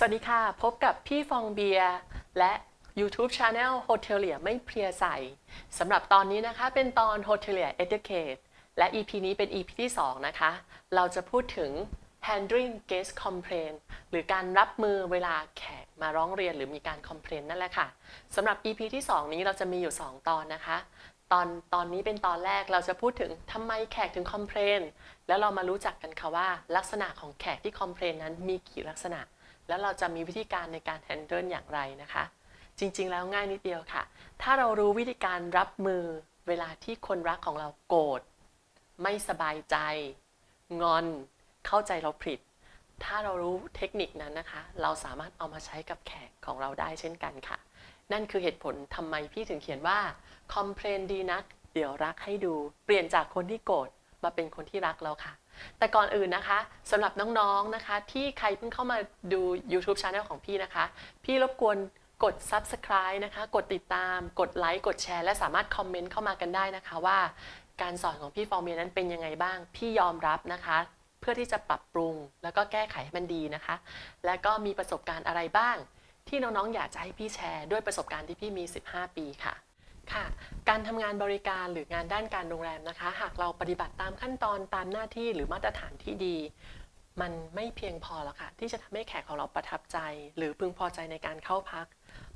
สวัสดีค่ะ พบกับพี่ฟองเบียร์และ YouTube Channel Hotelier ไม่เพลียใส่สำหรับตอนนี้นะคะเป็นตอน Hotelier Educate และ EP นี้เป็น EP ที่ 2 นะคะ เราจะพูดถึง handling guest complaint หรือการรับมือเวลาแขกมาร้องเรียนหรือมีการ complain นั่นแหละค่ะสำหรับ EP ที่ 2 นี้เราจะมีอยู่ 2 ตอนนะคะ ตอนตอนนี้เป็นตอนแรกเราจะพูดถึงทำไมแขกถึง complain แล้วเรามารู้จักกันค่ะว่า ลักษณะของแขกที่ complain นั้นมีกี่ลักษณะ แล้วเราจะมีวิธีการในการ handle อย่างไรนะคะ จริงๆ แล้วง่ายนิดเดียวค่ะ ถ้าเรารู้วิธีการรับมือเวลาที่คนรักของเราโกรธไม่สบายใจ งอน เข้าใจเราผิด ถ้าเรารู้เทคนิคนั้นนะคะ เราสามารถเอามาใช้กับแขกของเราได้เช่นกันค่ะ นั่นคือเหตุผลทำไมพี่ถึงเขียนว่า complain ดีนัก เดี๋ยวรักให้ดู เปลี่ยนจากคนที่โกรธมาเป็นคนที่รักแล้วค่ะ แต่ก่อนอื่นนะคะสำหรับน้องๆนะคะ ที่ใครเพิ่งเข้ามาดู YouTube Channel ของพี่นะคะ พี่รบกวนกด Subscribe นะคะ กดติดตาม กดไลค์ กดแชร์ และสามารถคอมเมนต์เข้ามากันได้นะคะว่าการสอนของพี่ฟองเมียนั้นเป็นยังไงบ้าง พี่ยอมรับนะคะ เพื่อที่จะปรับปรุงแล้วก็แก้ไขให้มันดีนะคะ และก็มีประสบการณ์อะไรบ้าง ที่น้องๆ อยากจะให้พี่แชร์ด้วยประสบการณ์ที่พี่มี 15 ปีค่ะ ค่ะ การทำงานบริการหรืองานด้านการโรงแรมนะคะ หากเราปฏิบัติตามขั้นตอนตามหน้าที่หรือมาตรฐานที่ดี มันไม่เพียงพอแล้วค่ะ ที่จะทำให้แขกของเราประทับใจ หรือพึงพอใจในการเข้าพัก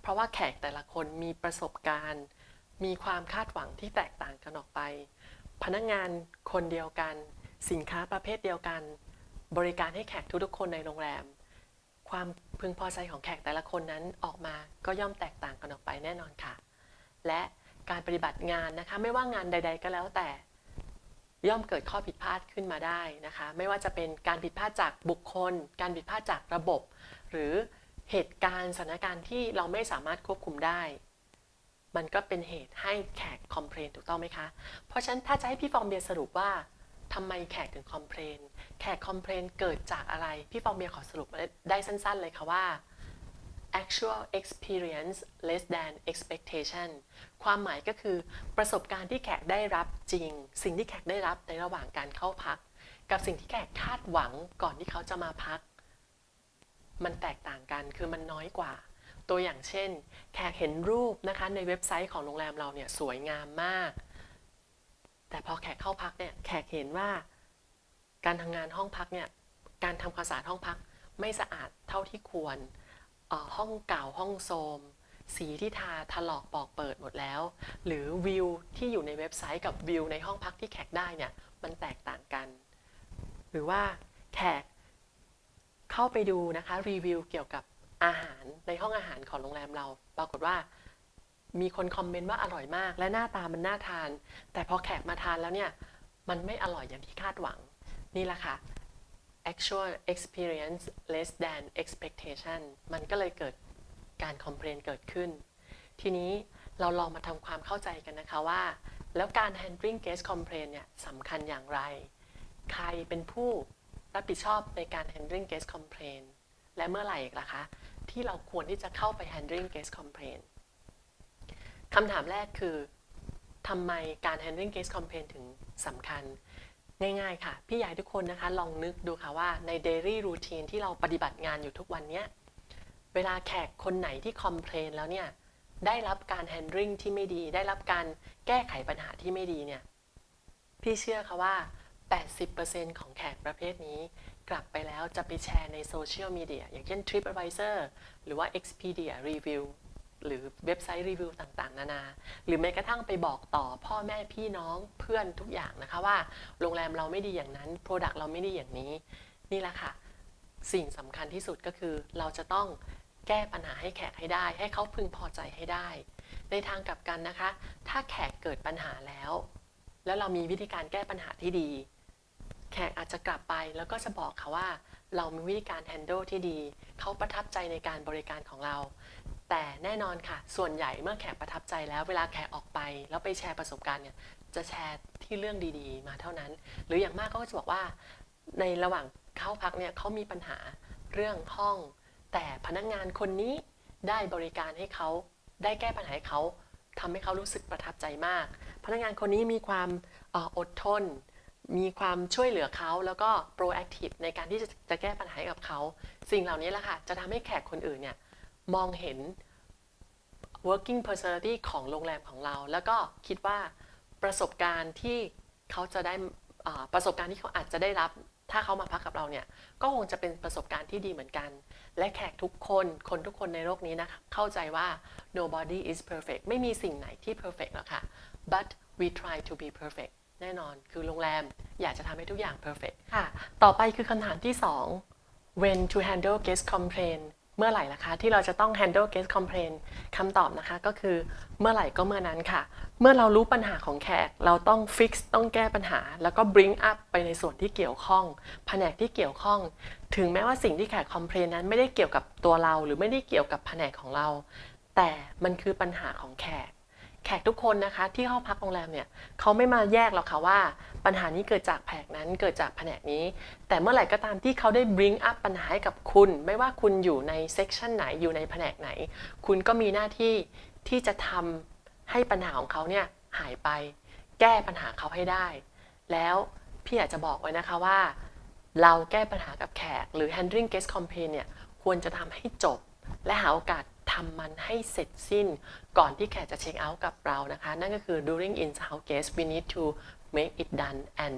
เพราะว่าแขกแต่ละคนมีประสบการณ์ มีความคาดหวังที่แตกต่างกันออกไป พนักงานคนเดียวกัน สินค้าประเภทเดียวกัน บริการให้แขกทุกๆคนในโรงแรม ความพึงพอใจของแขกแต่ละคนนั้นออกมาก็ย่อมแตกต่างกันออกไปแน่นอนค่ะ และ การปฏิบัติงานนะคะ ไม่ว่างานใด ๆ ก็แล้วแต่ย่อมเกิดข้อผิดพลาดขึ้นมาได้นะคะ ไม่ว่าจะเป็นการผิดพลาดจากบุคคล การผิดพลาดจากระบบ หรือเหตุการณ์สถานการณ์ที่เราไม่สามารถควบคุมได้ มันก็เป็นเหตุให้แขกคอมเพลนถูกต้องไหมคะ เพราะฉะนั้นถ้าจะให้พี่ฟองเบียร์สรุปว่าทำไมแขกถึงคอมเพลนแขกคอมเพลนเกิดจากอะไร พี่ฟองเบียร์ขอสรุปได้สั้น ๆ เลยค่ะว่า actual experience less than expectation ความหมายก็คือประสบการณ์ที่แขกได้รับจริง สิ่งที่แขกได้รับในระหว่างการเข้าพัก กับสิ่งที่แขกคาดหวังก่อนที่เขาจะมาพัก มันแตกต่างกันคือมันน้อยกว่า ตัวอย่างเช่น แขกเห็นรูปนะคะในเว็บไซต์ของโรงแรมเราเนี่ยสวยงามมาก แต่พอแขกเข้าพักเนี่ยแขกเห็นว่าการทำงานห้องพักเนี่ยการทำความสะอาดห้องพักไม่สะอาดเท่าที่ควร ห้องเก่าห้องโทมสีที่ทาถลอกปอกเปิดหมดแล้ว หรือวิวที่อยู่ในเว็บไซต์กับวิวในห้องพักที่แขกได้เนี่ยมันแตกต่างกัน หรือว่าแขกเข้าไปดูนะคะรีวิวเกี่ยวกับอาหารในห้องอาหารของโรงแรมเรา ปรากฏว่ามีคนคอมเมนต์ว่าอร่อยมาก และหน้าตามันน่าทาน แต่พอแขกมาทานแล้วเนี่ยมันไม่อร่อยอย่างที่คาดหวังนี่แหละค่ะ actual experience less than expectation มันก็เลยเกิดการคอมเพลนเกิดขึ้น ทีนี้เราลองมาทำความเข้าใจกันนะคะว่า แล้วการ handling guest complaint เนี่ยสำคัญอย่างไร ใครเป็นผู้รับผิดชอบในการ handling guest complaint และเมื่อไหร่ล่ะคะ ที่เราควรที่จะเข้าไป handling guest complaint คำถามแรกคือทำไมการ handling guest complaint ถึงสำคัญ ง่ายๆค่ะ พี่ใหญ่ทุกคนนะคะ ลองนึกดูค่ะว่าใน daily routine ที่เราปฏิบัติงานอยู่ทุกวันเนี้ย เวลาแขกคนไหนที่คอมเพลนแล้วเนี่ย ได้รับการ handling ที่ไม่ดี ได้รับการแก้ไขปัญหาที่ไม่ดีเนี่ย พี่เชื่อค่ะว่า 80%ของแขกประเภทนี้ กลับไปแล้วจะไปแชร์ในโซเชียลมีเดียอย่างเช่น TripAdvisor หรือว่า Expedia Review หรือเว็บไซต์รีวิวต่างๆ นานา หรือแม้กระทั่งไปบอกต่อพ่อแม่พี่น้องเพื่อนทุกอย่างนะคะว่า โรงแรมเราไม่ดีอย่างนั้น Product เราไม่ดีอย่างนี้ นี่แหละค่ะ สิ่งสำคัญที่สุดก็คือเราจะต้องแก้ปัญหาให้แขกให้ได้ ให้เขาพึงพอใจให้ได้ ในทางกลับกันนะคะ ถ้าแขกเกิดปัญหาแล้ว แล้วเรามีวิธีการแก้ปัญหาที่ดี แขกอาจจะกลับไปแล้วก็จะบอกเขาว่า เรามีวิธีการ handle ที่ดี เขาประทับใจในการบริการของเรา แต่แน่นอนค่ะ ส่วนใหญ่เมื่อแขกประทับใจแล้วเวลาแขกออกไป แล้วไปแชร์ประสบการณ์เนี่ยจะแชร์ที่เรื่องดีๆ มาเท่านั้น หรืออย่างมากก็จะบอกว่าในระหว่างเข้าพักเนี่ยเขามีปัญหาเรื่องห้อง แต่พนักงานคนนี้ได้บริการให้เขาได้แก้ปัญหาให้เขาทำให้เขารู้สึกประทับใจมาก พนักงานคนนี้มีความออดทน มีความช่วยเหลือเขาแล้วก็ proactive ในการที่จะจะแก้ปัญหาให้กับเขา สิ่งเหล่านี้แหละค่ะจะทำให้แขกคนอื่นเนี่ย มองเห็น working personality ของโรงแรมของเรา แล้วก็คิดว่าประสบการณ์ที่เขาจะได้อ่าประสบการณ์ที่เขาอาจจะได้รับ ถ้าเขามาพักกับเราเนี่ยก็คงจะเป็นประสบการณ์ที่ดีเหมือนกัน และแขกทุกคนคนทุกคนในโลกนี้นะคะเข้าใจว่า nobody is perfect ไม่มีสิ่งไหนที่ perfect หรอกค่ะ but we try to be perfect แน่นอน คือโรงแรมอยากจะทำให้ทุกอย่าง perfect ค่ะ ต่อไปคือคำถามที่ 2 when to handle guest complaint เมื่อไหร่ล่ะคะ ที่เราจะต้อง handle guest complaint คำตอบนะคะก็คือเมื่อไหร่ก็เมื่อนั้นค่ะ เมื่อเรารู้ปัญหาของแขก เราต้อง fix ต้องแก้ปัญหา แล้วก็ bring up ไปในส่วนที่เกี่ยวข้อง แผนกที่เกี่ยวข้อง ถึงแม้ว่าสิ่งที่แขก complain นั้นไม่ได้เกี่ยวกับตัวเรา หรือไม่ได้เกี่ยวกับแผนกของเรา แต่มันคือปัญหาของแขก แขกทุกคนนะคะที่เข้าพักโรงแรมเนี่ยเขาไม่มาแยกหรอกค่ะว่า ปัญหานี้เกิดจากแผนกนั้นเกิดจากแผนกนี้ แต่เมื่อไหร่ก็ตามที่เขาได้ bring up ปัญหาให้กับคุณ ไม่ว่าคุณอยู่ใน section ไหนอยู่ในแผนกไหน คุณก็มีหน้าที่ที่จะทำให้ปัญหาของเขาเนี่ยหายไป แก้ปัญหาเขาให้ได้ แล้วพี่อยากจะบอกไว้นะคะว่า เราแก้ปัญหากับแขกหรือ handling guest complaint เนี่ยควรจะทำให้จบ และหาโอกาสทำมันให้เสร็จสิ้น ก่อนที่แขกจะเช็คเอาท์กับเรานะคะ นั่นก็คือ during in house guest we need to make it done and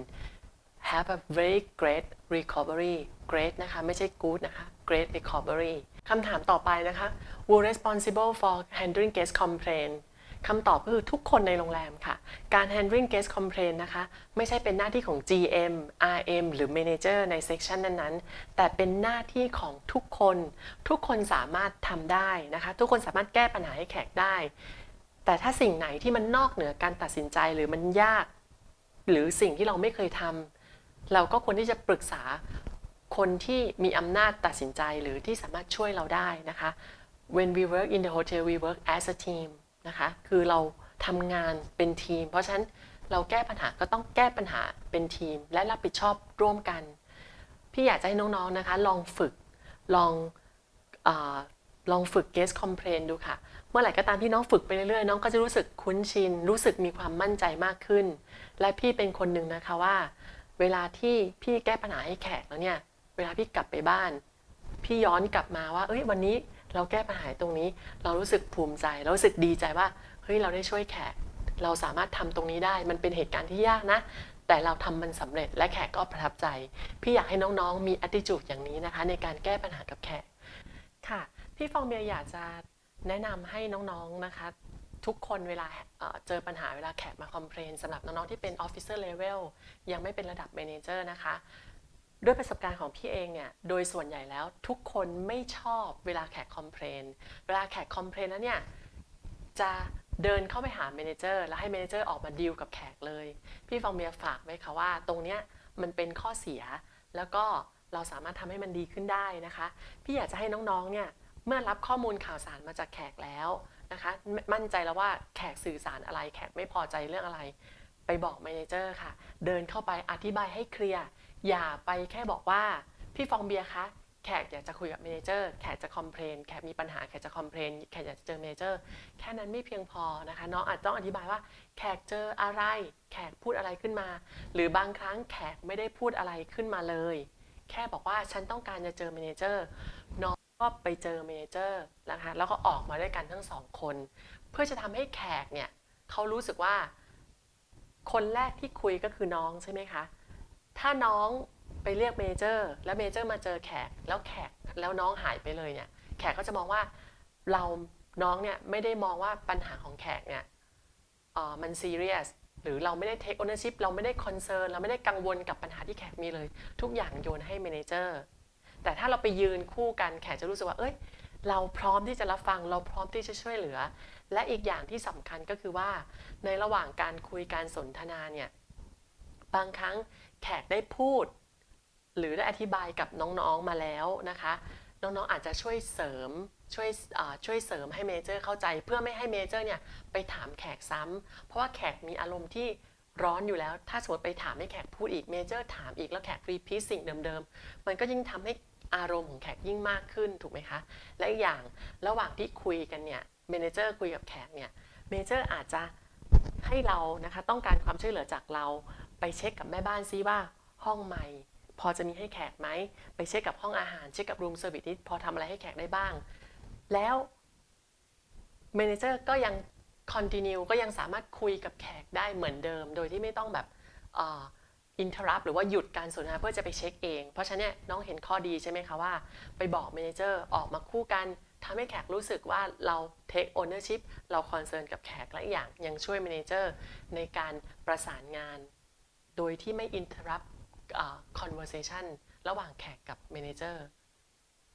have a very great recovery great นะคะ ไม่ใช่ good นะคะ great recovery คำถามต่อไปนะคะ who responsible for handling guest complaint คำตอบก็คือทุกคนในโรงแรมค่ะ การ handling guest complaint นะคะ ไม่ใช่เป็นหน้าที่ของ GM RM หรือ Manager ใน section นั้นๆ แต่เป็นหน้าที่ของทุกคน ทุกคนสามารถทำได้นะคะ ทุกคนสามารถแก้ปัญหาให้แขกได้ แต่ถ้าสิ่งไหนที่มันนอกเหนือการตัดสินใจหรือมันยาก หรือสิ่งที่เราไม่เคยทำเราก็ควรที่จะปรึกษาคนที่มีอำนาจตัดสินใจหรือที่สามารถช่วยเราได้นะคะ when we work in the hotel we work as a team นะคะ คือเราทำงานเป็นทีม เพราะฉะนั้นเราแก้ปัญหาก็ต้องแก้ปัญหาเป็นทีม และรับผิดชอบร่วมกัน พี่อยากจะให้น้องๆนะคะ ลองฝึกลองอลองฝึก guest complaint ดูค่ะ เมื่อไหร่ก็ตามที่น้องฝึกไปเรื่อยๆ น้องก็จะรู้สึกคุ้นชิน รู้สึกมีความมั่นใจมากขึ้น และพี่เป็นคนหนึ่งนะคะว่า เวลาที่พี่แก้ปัญหาให้แขกแล้วเนี่ย เวลาพี่กลับไปบ้าน พี่ย้อนกลับมาว่า เอ้ยวันนี้ เราแก้ปัญหาตรงนี้ เรารู้สึกภูมิใจเรารู้สึกดีใจว่าเฮ้ยเราได้ช่วยแขก เราสามารถทำตรงนี้ได้ มันเป็นเหตุการณ์ที่ยากนะ แต่เราทำมันสำเร็จและแขกก็ประทับใจ พี่อยากให้น้องๆ มี attitude อย่างนี้นะคะ ในการแก้ปัญหากับแขกค่ะ พี่ฟองเบียร์อยากจะแนะนำให้น้องๆนะคะทุกคนเวลาเอ่อเจอปัญหาเวลาแขกมาคอมเพลนสำหรับน้อง ๆ ที่เป็น officer level ยังไม่เป็นระดับ manager นะคะ ด้วยประสบการณ์ของพี่เองเนี่ย โดยส่วนใหญ่แล้วทุกคนไม่ชอบเวลาแขกคอมเพลน เวลาแขกคอมเพลนแล้วเนี่ย จะเดินเข้าไปหาเมนเจอร์แล้วให้เมนเจอร์ออกมาดีลกับแขกเลย พี่ฟองเบียฝากไว้ค่ะว่า ตรงเนี้ยมันเป็นข้อเสีย แล้วก็เราสามารถทำให้มันดีขึ้นได้นะคะ พี่อยากจะให้น้องๆ เนี่ย เมื่อรับข้อมูลข่าวสารมาจากแขกแล้วนะคะ มั่นใจแล้วว่าแขกสื่อสารอะไร แขกไม่พอใจเรื่องอะไร ไปบอกเมนเจอร์ค่ะ เดินเข้าไปอธิบายให้เคลียร์ อย่าไปแค่บอกว่าพี่ฟองเบียร์คะแขกอยากจะคุยกับเมเนเจอร์แขกจะคอมเพลนแขกมีปัญหาแขกจะคอมเพลนแขกอยากจะเจอเมเนเจอร์แค่นั้นไม่เพียงพอนะคะน้องอาจต้องอธิบายว่า แขกเจออะไร แขกพูดอะไรขึ้นมา หรือบางครั้งแขกไม่ได้พูดอะไรขึ้นมาเลย แค่บอกว่าฉันต้องการจะเจอเมเนเจอร์น้องก็ไปเจอเมเนเจอร์นะคะแล้วก็ออกมาด้วยกันทั้งสองคน เพื่อจะทำให้แขกเนี่ยเขารู้สึกว่า คนแรกที่คุยก็คือน้องใช่ไหมคะ ถ้าน้องไปเรียกเมเจอร์ แล้วเมเจอร์มาเจอแขก แล้วแขกแล้วน้องหายไปเลยเนี่ย แขกก็จะมองว่าเราน้องเนี่ยไม่ได้มองว่าปัญหาของแขกเนี่ยเออมันซีเรียสหรือเราไม่ได้เทคโอเนอร์ชิพเราไม่ได้คอนเซิร์นเราไม่ได้กังวลกับปัญหาที่แขกมีเลย ทุกอย่างโยนให้เมนเจอร์แต่ถ้าเราไปยืนคู่กันแขกจะรู้สึกว่าเอ้ยเราพร้อมที่จะรับฟังเราพร้อมที่จะช่วยเหลือ และอีกอย่างที่สำคัญก็คือว่า ในระหว่างการคุยการสนทนาเนี่ยบางครั้ง แขกได้พูด หรือได้อธิบายกับน้องๆมาแล้วนะคะ น้องๆอาจจะช่วยเสริมช่วยช่วยเสริมให้เมเจอร์เข้าใจ เพื่อไม่ให้เมเจอร์เนี่ยไปถามแขกซ้ำเพราะว่าแขกมีอารมณ์ที่ร้อนอยู่แล้ว ถ้าสมมติไปถามให้แขกพูดอีกเมเจอร์ถามอีกแล้วแขกรีพีทสิ่งเดิมๆ มันก็ยิ่งทำให้อารมณ์ของแขกยิ่งมากขึ้นถูกไหมคะ และอีกอย่างระหว่างที่คุยกันเนี่ยเมนเจอร์คุยกับแขกเนี่ยเมเจอร์อาจจะให้เรานะคะต้องการความช่วยเหลือจากเรา ไปเช็คกับแม่บ้านซิว่าห้องใหม่ พอจะมีให้แขกไหม ไปเช็คกับห้องอาหารเช็คกับรูมเซอร์วิสที่พอทำอะไรให้แขกได้บ้าง แล้วเมนเจอร์ก็ยังคอนติเนียก็ยังสามารถคุยกับแขกได้เหมือนเดิม โดยที่ไม่ต้องแบบอินเทอร์รับหรือว่าหยุดการสนทนาเพื่อจะไปเช็คเอง เพราะฉะนั้นน้องเห็นข้อดีใช่ไหมคะว่า ไปบอกเมเนเจอร์ออกมาคู่กันทำให้แขกรู้สึกว่าเรา take ownership เราคอนเซิร์นกับแขกและอีกอย่างยังช่วยเมเนเจอร์ในการประสานงาน โดยที่ไม่ interrupt อ่า conversation ระหว่างแขกกับเมนเจอร์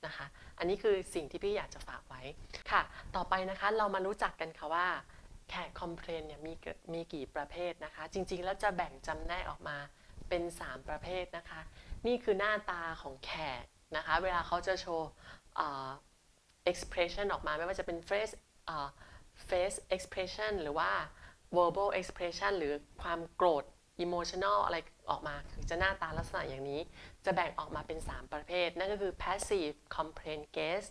นะคะ อันนี้คือสิ่งที่พี่อยากจะฝากไว้ค่ะ ต่อไปนะคะเรามารู้จักกันค่ะว่าแขกคอมเพลนเนี่ยมีมีกี่ประเภทนะคะ จริงๆ แล้วจะแบ่งจำแนกออกมาเป็น 3 ประเภทนะคะ นี่คือหน้าตาของแขกนะคะ เวลาเขาจะโชว์อ่า expression ออกมาไม่ว่าจะเป็น face อ่า face expression หรือว่า verbal expression หรือความโกรธ emotional อะไรออกมาคือจะหน้าตาลักษณะอย่างนี้ จะแบ่งออกมาเป็น 3 ประเภท นั่นก็คือ passive complaint gaze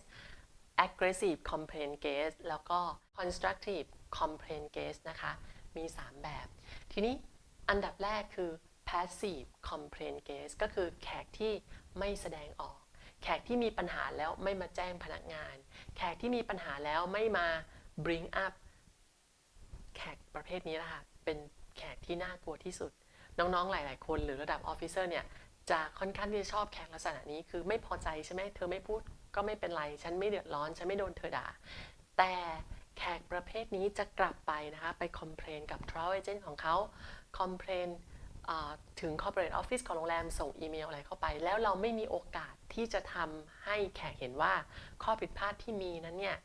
aggressive complaint gaze แล้วก็ constructive complaint gaze นะคะ มี 3 แบบ ทีนี้อันดับแรกคือ passive complaint gaze ก็คือแขกที่ไม่แสดงออก แขกที่มีปัญหาแล้วไม่มาแจ้งพนักงาน แขกที่มีปัญหาแล้วไม่มา bring up แขกประเภทนี้นะคะเป็น แขกที่น่ากลัวที่สุด น้องๆ หลาย ๆ คน หรือระดับออฟฟิเซอร์เนี่ยจะค่อนข้างที่จะชอบแขกลักษณะนี้คือไม่พอใจใช่ไหมเธอไม่พูดก็ไม่เป็นไร ฉันไม่เดือดร้อน ฉันไม่โดนเธอด่า แต่แขกประเภทนี้จะกลับไปนะคะไปคอมเพลนกับ travel agent ของเขาคอมเพลนถึง corporate office ของโรงแรม ส่งอีเมลอะไรเข้าไป แล้วเราไม่มีโอกาสที่จะทำให้แขกเห็นว่าข้อผิดพลาดที่มีนั้นเนี่ย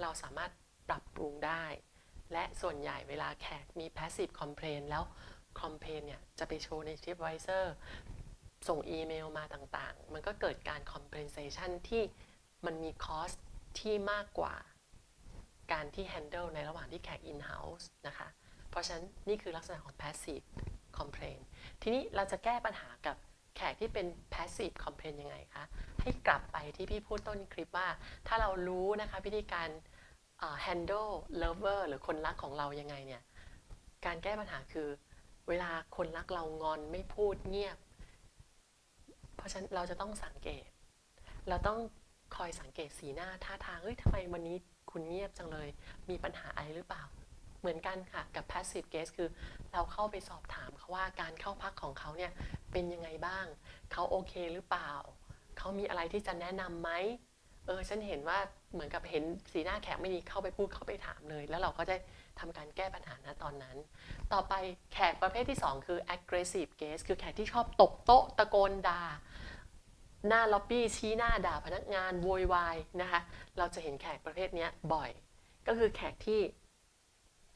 เราสามารถปรับปรุงได้ และส่วนใหญ่เวลาแขกมี passive complaint แล้ว complaint เนี่ยจะไปโชว์ใน TripAdvisor ส่งอีเมลมาต่างๆ มันก็เกิดการ compensation ที่มันมี cost ที่มากกว่าการที่ handle ในระหว่างที่แขก in house นะคะ เพราะฉะนั้นนี่คือลักษณะของ passive complaint ทีนี้เราจะแก้ปัญหากับแขกที่เป็น passive complaint ยังไงคะ ให้กลับไปที่พี่พูดต้นคลิปว่า ถ้าเรารู้นะคะวิธีการ handle lover หรือคนรักของเรายังไงเนี่ยการแก้ปัญหาคือ เวลาคนรักเรางอนไม่พูดเงียบ เพราะฉะนั้นเราจะต้องสังเกต เราต้องคอยสังเกตสีหน้าท่าทางเฮ้ยทำไมวันนี้คุณเงียบจังเลย มีปัญหาอะไรหรือเปล่า เหมือนกันค่ะกับ passive guest คือเราเข้าไปสอบถามเขาว่าการเข้าพักของเขาเนี่ยเป็นยังไงบ้าง เขาโอเคหรือเปล่า เขามีอะไรที่จะแนะนำไหม เออฉันเห็นว่าเหมือนกับเห็นสีหน้าแขกไม่ดีเข้าไปพูดเข้าไปถามเลย แล้วเราก็จะทำการแก้ปัญหาณตอนนั้น ต่อไปแขกประเภทที่ 2 คือ aggressive guest คือแขกที่ชอบตบโต๊ะตะโกนด่าหน้าล็อบบี้ชี้หน้าด่าพนักงานโวยวายนะคะเราจะเห็นแขกประเภทนี้บ่อย ก็คือแขกที่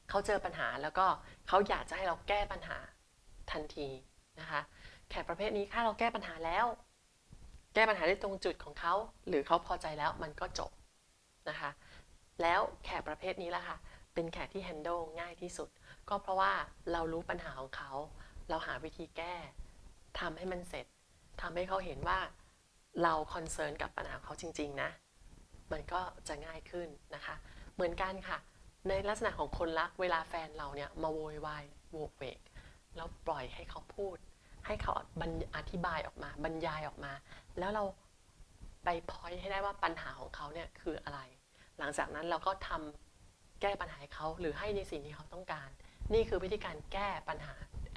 เขาเจอปัญหาแล้วก็เขาอยากจะให้เราแก้ปัญหาทันทีนะคะแขกประเภทนี้ถ้าเราแก้ปัญหาแล้ว แก้ปัญหาได้ตรงจุดของเขา หรือเขาพอใจแล้วมันก็จบนะคะ แล้วแขกประเภทนี้ละค่ะ เป็นแขกที่ handle ง่ายที่สุด ก็เพราะว่าเรารู้ปัญหาของเขา เราหาวิธีแก้ทำให้มันเสร็จทำให้เขาเห็นว่าเราคอนเซิร์นกับปัญหาเขาจริง ๆ นะ มันก็จะง่ายขึ้นนะคะ เหมือนกันค่ะ ในลักษณะของคนรักเวลาแฟนเราเนี่ยมาโวยวายโวกเวกแล้วปล่อยให้เขาพูด ให้เขาบรรอธิบายออกมาบรรยายออกมา แล้วเราไปพอยให้ได้ว่าปัญหาของเขาเนี่ยคืออะไร หลังจากนั้นเราก็ทำแก้ปัญหาเขา หรือให้ในสิ่งที่เขาต้องการ นี่คือวิธีการแก้ปัญหา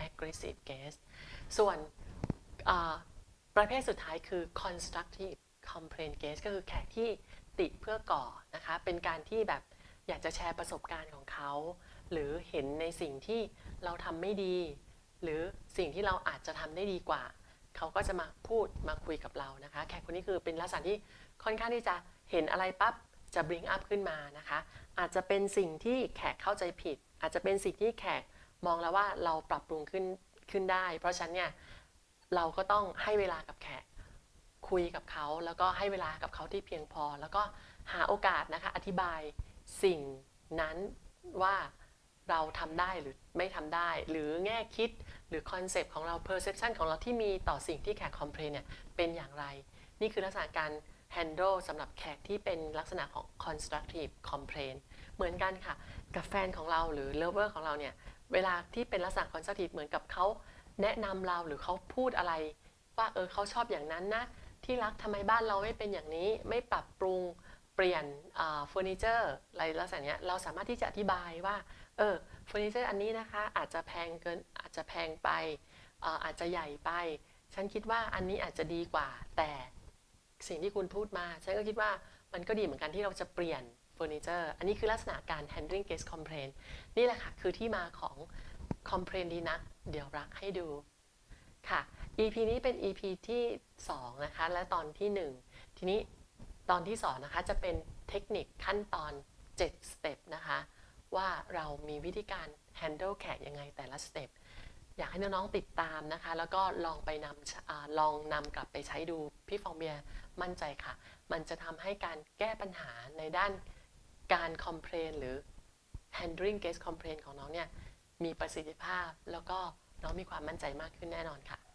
aggressive guest ส่วนประเภทสุดท้ายคือ constructive complaint guest ก็คือแขกที่ติเพื่อก่อนะคะ เป็นการที่แบบอยากจะแชร์ประสบการณ์ของเขา หรือเห็นในสิ่งที่เราทำไม่ดี หรือสิ่งที่เราอาจจะทำได้ดีกว่า เขาก็จะมาพูดมาคุยกับเรานะคะ แขกคนนี้คือเป็นลักษณะที่ค่อนข้างที่จะเห็นอะไรปั๊บจะ bring up ขึ้นมานะคะ อาจจะเป็นสิ่งที่แขกเข้าใจผิด อาจจะเป็นสิ่งที่แขกมองแล้วว่าเราปรับปรุงขึ้นขึ้นได้ เพราะฉะนั้นเนี่ยเราก็ต้องให้เวลากับแขกคุยกับเขาแล้วก็ให้เวลากับเขาที่เพียงพอ แล้วก็หาโอกาสนะคะอธิบายสิ่งนั้นว่า เราทำได้หรือไม่ทำได้ หรือแง่คิดหรือคอนเซปต์ของเรา perception ของเราที่มีต่อสิ่งที่แขกคอมเพลนเนี่ยเป็นอย่างไร นี่คือลักษณะการ handle สำหรับแขกที่เป็นลักษณะของ constructive complaint เหมือนกันค่ะ กับแฟนของเราหรือ lover ของเราเนี่ย เวลาที่เป็นลักษณะ constructive เหมือนกับเขาแนะนำเราหรือเขาพูดอะไร ว่าเออเขาชอบอย่างนั้นนะ ที่รักทำไมบ้านเราไม่เป็นอย่างนี้ไม่ปรับปรุงเปลี่ยนเฟอร์นิเจอร์อะไรลักษณะเนี้ยเราสามารถที่จะอธิบายว่า เออเฟอร์นิเจอร์อันนี้นะคะอาจจะแพงเกินอาจจะแพงไปอออาจจะใหญ่ไป ฉันคิดว่าอันนี้อาจจะดีกว่า แต่สิ่งที่คุณพูดมา ฉันก็คิดว่ามันก็ดีเหมือนกันที่เราจะเปลี่ยนเฟอร์นิเจอร์อันนี้คือลักษณะการ handling guest complaint นี่แหละค่ะคือที่มาของ complaint ดีนัก เดี๋ยวรักให้ดูค่ะ EP นี้เป็น EP ที่ 2 นะคะ และตอนที่ 1 ทีนี้ตอนที่ 2 นะคะ จะเป็นเทคนิคขั้นตอน 7 สเต็ปนะคะ ว่าเรามีวิธีการ handle แขกยังไงแต่ละสเต็ปอยากให้น้องๆติดตามนะคะ แล้วก็ลองไปนำอลองนำกลับไปใช้ดูพี่ฟองเบียร์มั่นใจค่ะ มันจะทำให้การแก้ปัญหาในด้านการ complain หรือ handling guest complaint ของน้องเนี่ยมีประสิทธิภาพ แล้วก็น้องมีความมั่นใจมากขึ้นแน่นอนค่ะ